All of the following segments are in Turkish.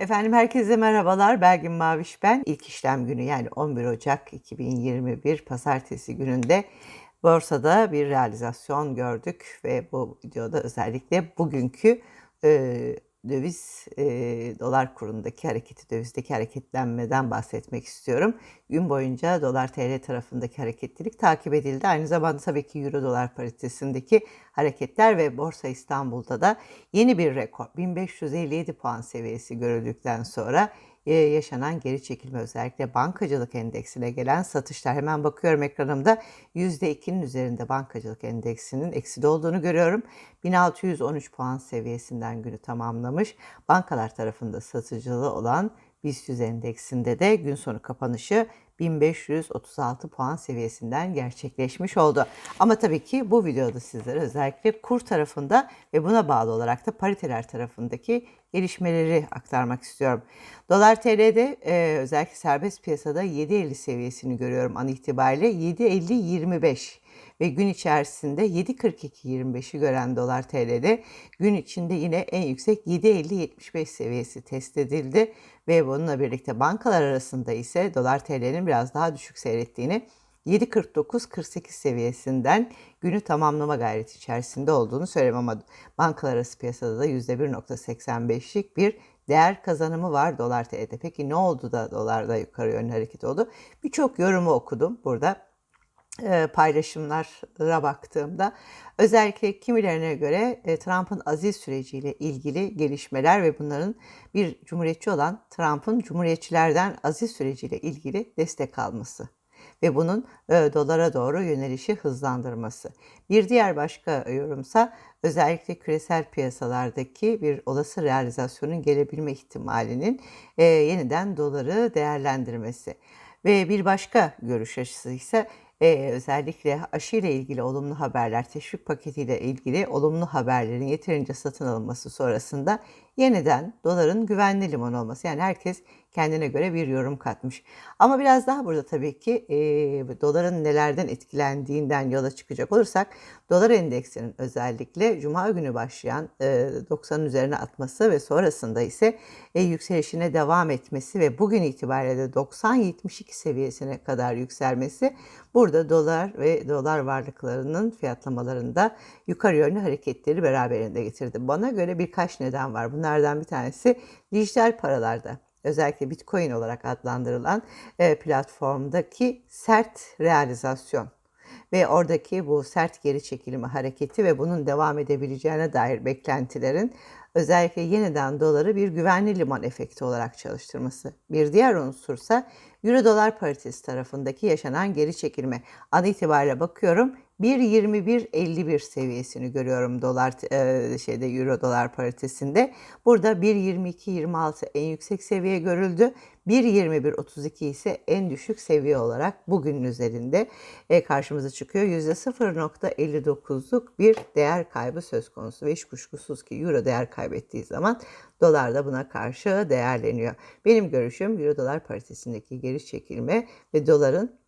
Efendim herkese merhabalar. Belgin Maviş ben. İlk işlem günü yani 11 Ocak 2021 Pazartesi gününde borsada bir realizasyon gördük ve bu videoda özellikle bugünkü e, döviz e, dolar kurundaki hareketi, dövizdeki hareketlenmeden bahsetmek istiyorum. Gün boyunca dolar TL tarafındaki hareketlilik takip edildi. Aynı zamanda tabii ki euro dolar paritesindeki hareketler ve Borsa İstanbul'da da yeni bir rekor 1557 puan seviyesi görüldükten sonra yaşanan geri çekilme özellikle bankacılık endeksine gelen satışlar. Hemen bakıyorum ekranımda %2'nin üzerinde bankacılık endeksinin ekside olduğunu görüyorum. 1613 puan seviyesinden günü tamamlamış. Bankalar tarafında satıcılığı olan BIST 100 endeksinde de gün sonu kapanışı 1536 puan seviyesinden gerçekleşmiş oldu. Ama tabii ki bu videoda sizlere özellikle kur tarafında ve buna bağlı olarak da pariteler tarafındaki gelişmeleri aktarmak istiyorum. Dolar TL'de e, özellikle serbest piyasada 7.50 seviyesini görüyorum an itibariyle 7.50-25 ve gün içerisinde 7.42-25'i gören dolar TL'de gün içinde yine en yüksek 7.50-75 seviyesi test edildi ve bununla birlikte bankalar arasında ise dolar TL'nin biraz daha düşük seyrettiğini 7.49-48 seviyesinden günü tamamlama gayreti içerisinde olduğunu söyleyeyim ama bankalar arası piyasada da %1.85'lik bir değer kazanımı var dolar TL'de. Peki ne oldu da dolarda yukarı yönlü hareket oldu? Birçok yorumu okudum burada paylaşımlara baktığımda özellikle kimilerine göre Trump'ın aziz süreciyle ilgili gelişmeler ve bunların bir cumhuriyetçi olan Trump'ın cumhuriyetçilerden aziz süreciyle ilgili destek alması ve bunun dolara doğru yönelişi hızlandırması. Bir diğer başka yorumsa özellikle küresel piyasalardaki bir olası realizasyonun gelebilme ihtimalinin yeniden doları değerlendirmesi. Ve bir başka görüş açısı ise e, özellikle aşı ile ilgili olumlu haberler, teşvik paketiyle ilgili olumlu haberlerin yeterince satın alınması sonrasında yeniden doların güvenli liman olması. Yani herkes kendine göre bir yorum katmış. Ama biraz daha burada tabii ki e, doların nelerden etkilendiğinden yola çıkacak olursak dolar endeksinin özellikle cuma günü başlayan e, 90'ın üzerine atması ve sonrasında ise e, yükselişine devam etmesi ve bugün itibariyle de 90-72 seviyesine kadar yükselmesi burada dolar ve dolar varlıklarının fiyatlamalarında yukarı yönlü hareketleri beraberinde getirdi. Bana göre birkaç neden var. Bunlardan bir tanesi dijital paralarda özellikle Bitcoin olarak adlandırılan e, platformdaki sert realizasyon ve oradaki bu sert geri çekilme hareketi ve bunun devam edebileceğine dair beklentilerin özellikle yeniden doları bir güvenli liman efekti olarak çalıştırması. Bir diğer unsursa Euro dolar paritesi tarafındaki yaşanan geri çekilme. An itibariyle bakıyorum 1.21.51 seviyesini görüyorum dolar e, şeyde euro dolar paritesinde. Burada 1.22.26 en yüksek seviye görüldü. 1.21.32 ise en düşük seviye olarak bugünün üzerinde e, karşımıza çıkıyor. %0.59'luk bir değer kaybı söz konusu ve hiç kuşkusuz ki euro değer kaybettiği zaman dolar da buna karşı değerleniyor. Benim görüşüm euro dolar paritesindeki geri çekilme ve doların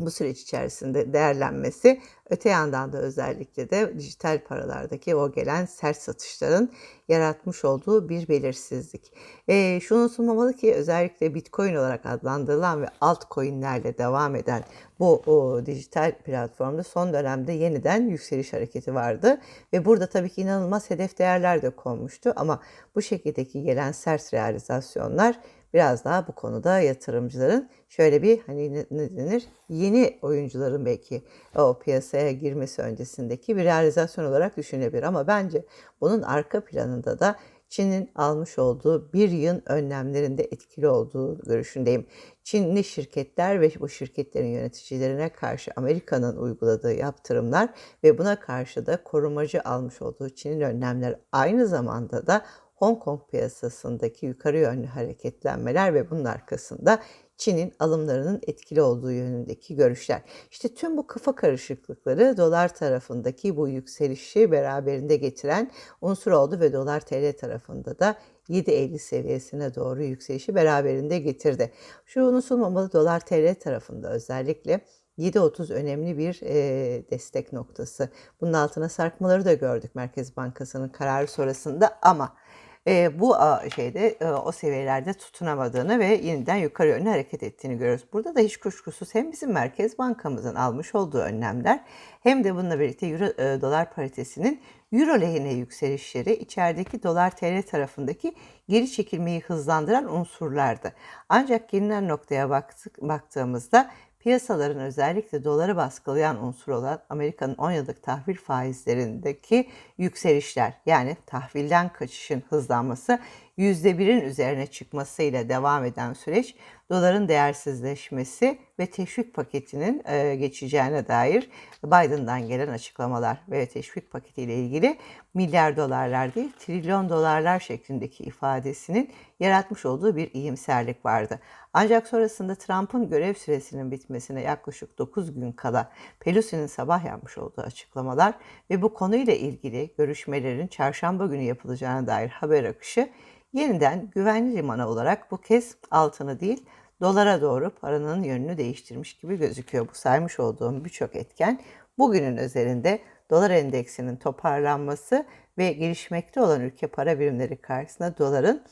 bu süreç içerisinde değerlenmesi öte yandan da özellikle de dijital paralardaki o gelen sert satışların yaratmış olduğu bir belirsizlik. E, şunu unutulmamalı ki özellikle Bitcoin olarak adlandırılan ve altcoin'lerle devam eden bu o, dijital platformda son dönemde yeniden yükseliş hareketi vardı ve burada tabii ki inanılmaz hedef değerler de konmuştu ama bu şekildeki gelen sert realizasyonlar biraz daha bu konuda yatırımcıların şöyle bir hani ne denir yeni oyuncuların belki o piyasaya girmesi öncesindeki bir realizasyon olarak düşünebilir. Ama bence bunun arka planında da Çin'in almış olduğu bir yıl önlemlerinde etkili olduğu görüşündeyim. Çinli şirketler ve bu şirketlerin yöneticilerine karşı Amerika'nın uyguladığı yaptırımlar ve buna karşı da korumacı almış olduğu Çin'in önlemler aynı zamanda da Hong Kong piyasasındaki yukarı yönlü hareketlenmeler ve bunun arkasında Çin'in alımlarının etkili olduğu yönündeki görüşler. İşte tüm bu kafa karışıklıkları dolar tarafındaki bu yükselişi beraberinde getiren unsur oldu ve dolar TL tarafında da 7.50 seviyesine doğru yükselişi beraberinde getirdi. Şu unutulmamalı dolar TL tarafında özellikle 7.30 önemli bir e, destek noktası. Bunun altına sarkmaları da gördük Merkez Bankası'nın kararı sonrasında ama e, bu a, şeyde e, o seviyelerde tutunamadığını ve yeniden yukarı yönlü hareket ettiğini görüyoruz. Burada da hiç kuşkusuz hem bizim Merkez Bankamızın almış olduğu önlemler hem de bununla birlikte Euro e, dolar paritesinin Euro lehine yükselişleri içerideki dolar TL tarafındaki geri çekilmeyi hızlandıran unsurlardı. Ancak gelinen noktaya baktık, baktığımızda piyasaların özellikle doları baskılayan unsur olan Amerika'nın 10 yıllık tahvil faizlerindeki yükselişler yani tahvilden kaçışın hızlanması %1'in üzerine çıkmasıyla devam eden süreç doların değersizleşmesi ve teşvik paketinin e, geçeceğine dair Biden'dan gelen açıklamalar ve teşvik paketiyle ilgili milyar dolarlar değil trilyon dolarlar şeklindeki ifadesinin yaratmış olduğu bir iyimserlik vardı. Ancak sonrasında Trump'ın görev süresinin bitmesine yaklaşık 9 gün kala Pelosi'nin sabah yapmış olduğu açıklamalar ve bu konuyla ilgili görüşmelerin çarşamba günü yapılacağına dair haber akışı yeniden güvenli limana olarak bu kez altını değil dolara doğru paranın yönünü değiştirmiş gibi gözüküyor. Bu saymış olduğum birçok etken bugünün üzerinde dolar endeksinin toparlanması ve gelişmekte olan ülke para birimleri karşısında doların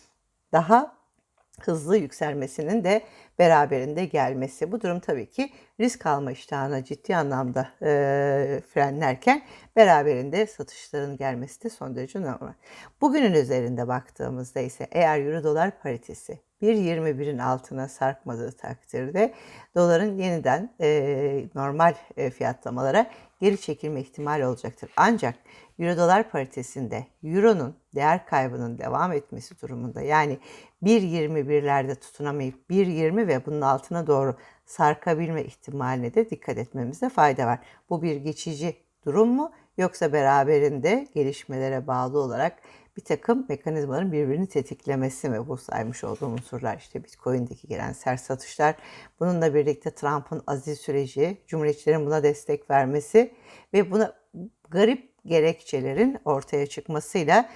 daha hızlı yükselmesinin de beraberinde gelmesi. Bu durum tabii ki risk alma iştahına ciddi anlamda e, frenlerken beraberinde satışların gelmesi de son derece normal. Bugünün üzerinde baktığımızda ise eğer euro dolar paritesi 1.21'in altına sarkmadığı takdirde doların yeniden e, normal e, fiyatlamalara geri çekilme ihtimali olacaktır. Ancak Euro dolar paritesinde Euro'nun değer kaybının devam etmesi durumunda yani 1.21'lerde tutunamayıp 1.20 ve bunun altına doğru sarkabilme ihtimaline de dikkat etmemizde fayda var. Bu bir geçici durum mu yoksa beraberinde gelişmelere bağlı olarak bir takım mekanizmaların birbirini tetiklemesi mi bu saymış olduğum unsurlar işte Bitcoin'deki gelen sert satışlar bununla birlikte Trump'ın aziz süreci, Cumhuriyetçilerin buna destek vermesi ve buna garip gerekçelerin ortaya çıkmasıyla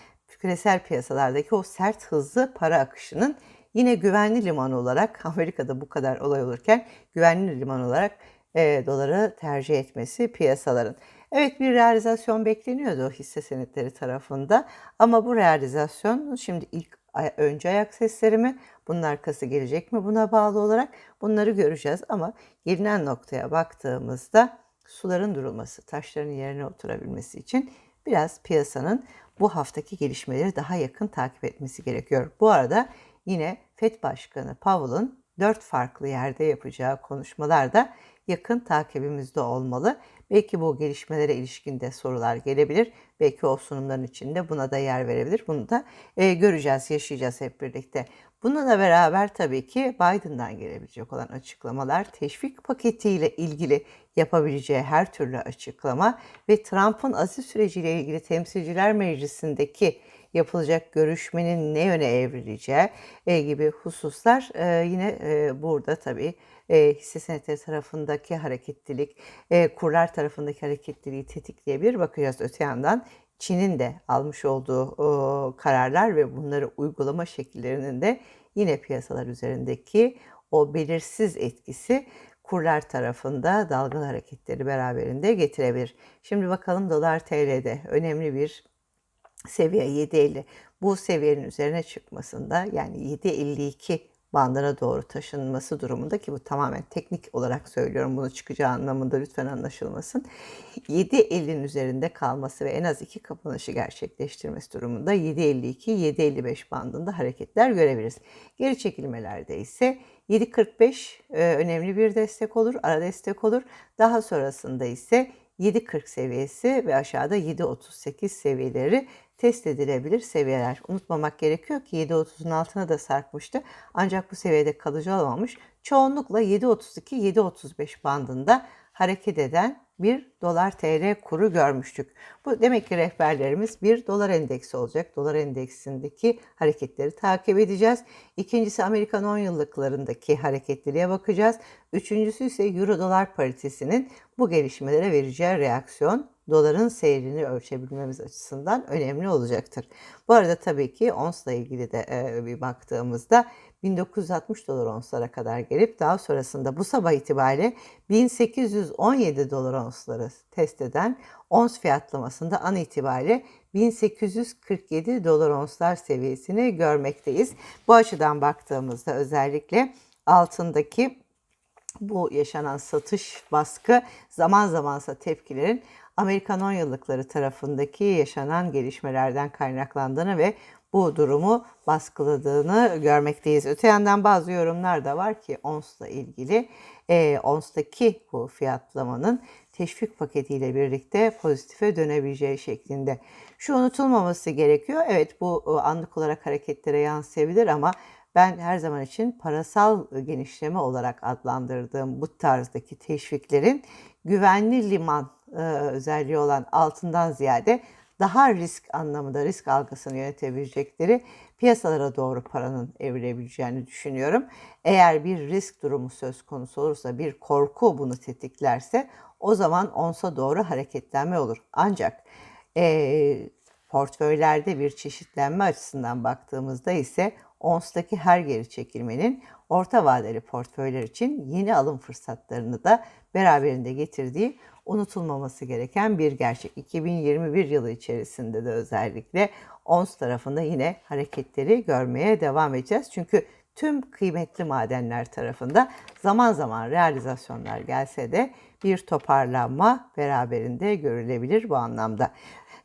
küresel piyasalardaki o sert hızlı para akışının yine güvenli liman olarak Amerika'da bu kadar olay olurken güvenli liman olarak e, doları tercih etmesi piyasaların. Evet bir realizasyon bekleniyordu hisse senetleri tarafında ama bu realizasyon şimdi ilk önce ayak sesleri mi bunun arkası gelecek mi buna bağlı olarak bunları göreceğiz ama gelinen noktaya baktığımızda suların durulması, taşların yerine oturabilmesi için biraz piyasanın bu haftaki gelişmeleri daha yakın takip etmesi gerekiyor. Bu arada yine FED Başkanı Powell'ın dört farklı yerde yapacağı konuşmalar da yakın takibimizde olmalı. Belki bu gelişmelere ilişkin de sorular gelebilir. Belki o sunumların içinde buna da yer verebilir. Bunu da e, göreceğiz, yaşayacağız hep birlikte. Bununla beraber tabii ki Biden'dan gelebilecek olan açıklamalar, teşvik paketiyle ilgili yapabileceği her türlü açıklama ve Trump'ın aziz süreciyle ilgili Temsilciler Meclisi'ndeki yapılacak görüşmenin ne yöne evrileceği e, gibi hususlar e, yine e, burada tabii e, hisse senetleri tarafındaki hareketlilik, e, kurlar tarafındaki hareketliliği tetikleyebilir. Bakacağız öte yandan Çin'in de almış olduğu o, kararlar ve bunları uygulama şekillerinin de yine piyasalar üzerindeki o belirsiz etkisi kurlar tarafında dalgalı hareketleri beraberinde getirebilir. Şimdi bakalım dolar TL'de önemli bir seviye 7.50 bu seviyenin üzerine çıkmasında yani 7.52 bandına doğru taşınması durumunda ki bu tamamen teknik olarak söylüyorum bunu çıkacağı anlamında lütfen anlaşılmasın. 7.50'nin üzerinde kalması ve en az iki kapanışı gerçekleştirmesi durumunda 7.52-7.55 bandında hareketler görebiliriz. Geri çekilmelerde ise 7.45 e, önemli bir destek olur, ara destek olur. Daha sonrasında ise 7.40 seviyesi ve aşağıda 7.38 seviyeleri test edilebilir seviyeler. Unutmamak gerekiyor ki 7.30'un altına da sarkmıştı. Ancak bu seviyede kalıcı olmamış. Çoğunlukla 7.32-7.35 bandında hareket eden bir dolar TL kuru görmüştük. Bu demek ki rehberlerimiz bir dolar endeksi olacak. Dolar endeksindeki hareketleri takip edeceğiz. İkincisi Amerikan 10 yıllıklarındaki hareketliliğe bakacağız. Üçüncüsü ise Euro dolar paritesinin bu gelişmelere vereceği reaksiyon doların seyrini ölçebilmemiz açısından önemli olacaktır. Bu arada tabii ki ONS'la ilgili de e, bir baktığımızda 1960 dolar onslara kadar gelip daha sonrasında bu sabah itibariyle 1817 dolar onsları test eden ons fiyatlamasında an itibariyle 1847 dolar onslar seviyesini görmekteyiz. Bu açıdan baktığımızda özellikle altındaki bu yaşanan satış baskı zaman zamansa tepkilerin Amerikan 10 yıllıkları tarafındaki yaşanan gelişmelerden kaynaklandığını ve bu durumu baskıladığını görmekteyiz. Öte yandan bazı yorumlar da var ki ONS'la ilgili e, ONS'taki bu fiyatlamanın teşvik paketiyle birlikte pozitife dönebileceği şeklinde. Şu unutulmaması gerekiyor. Evet bu anlık olarak hareketlere yansıyabilir ama ben her zaman için parasal genişleme olarak adlandırdığım bu tarzdaki teşviklerin güvenli liman e, özelliği olan altından ziyade daha risk anlamında risk algısını yönetebilecekleri piyasalara doğru paranın evrilebileceğini düşünüyorum. Eğer bir risk durumu söz konusu olursa, bir korku bunu tetiklerse o zaman onsa doğru hareketlenme olur. Ancak e, portföylerde bir çeşitlenme açısından baktığımızda ise ONS'taki her geri çekilmenin orta vadeli portföyler için yeni alım fırsatlarını da beraberinde getirdiği unutulmaması gereken bir gerçek. 2021 yılı içerisinde de özellikle ONS tarafında yine hareketleri görmeye devam edeceğiz. Çünkü tüm kıymetli madenler tarafında zaman zaman realizasyonlar gelse de bir toparlanma beraberinde görülebilir bu anlamda.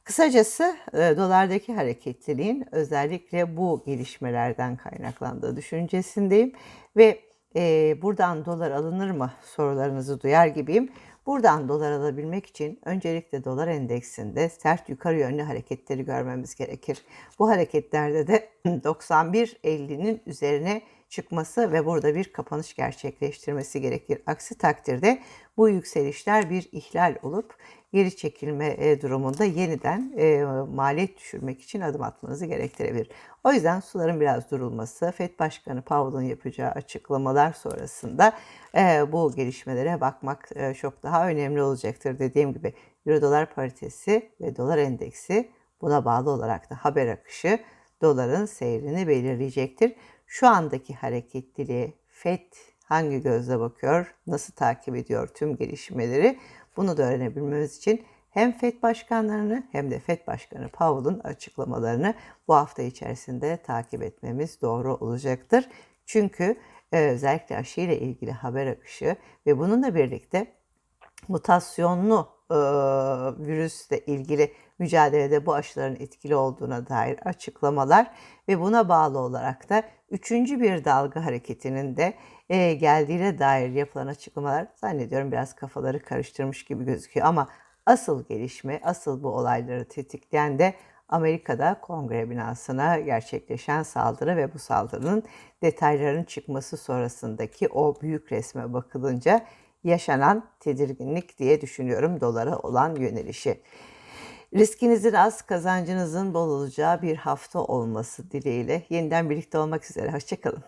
Kısacası e, dolardaki hareketliliğin özellikle bu gelişmelerden kaynaklandığı düşüncesindeyim ve e, buradan dolar alınır mı sorularınızı duyar gibiyim. Buradan dolar alabilmek için öncelikle dolar endeksinde sert yukarı yönlü hareketleri görmemiz gerekir. Bu hareketlerde de 91.50'nin üzerine çıkması ve burada bir kapanış gerçekleştirmesi gerekir. Aksi takdirde bu yükselişler bir ihlal olup geri çekilme e, durumunda yeniden e, maliyet düşürmek için adım atmanızı gerektirebilir. O yüzden suların biraz durulması, FED Başkanı Powell'ın yapacağı açıklamalar sonrasında e, bu gelişmelere bakmak çok daha önemli olacaktır. Dediğim gibi Euro dolar paritesi ve dolar endeksi buna bağlı olarak da haber akışı doların seyrini belirleyecektir. Şu andaki hareketliliği FED hangi gözle bakıyor, nasıl takip ediyor tüm gelişmeleri bunu da öğrenebilmemiz için hem FED başkanlarını hem de FED Başkanı Powell'ın açıklamalarını bu hafta içerisinde takip etmemiz doğru olacaktır. Çünkü e, özellikle aşı ile ilgili haber akışı ve bununla birlikte mutasyonlu e, virüsle ilgili mücadelede bu aşıların etkili olduğuna dair açıklamalar ve buna bağlı olarak da üçüncü bir dalga hareketinin de e, geldiğine dair yapılan açıklamalar zannediyorum biraz kafaları karıştırmış gibi gözüküyor. Ama asıl gelişme, asıl bu olayları tetikleyen de Amerika'da kongre binasına gerçekleşen saldırı ve bu saldırının detaylarının çıkması sonrasındaki o büyük resme bakılınca yaşanan tedirginlik diye düşünüyorum dolara olan yönelişi. Riskinizin az, kazancınızın bol olacağı bir hafta olması dileğiyle yeniden birlikte olmak üzere. Hoşçakalın.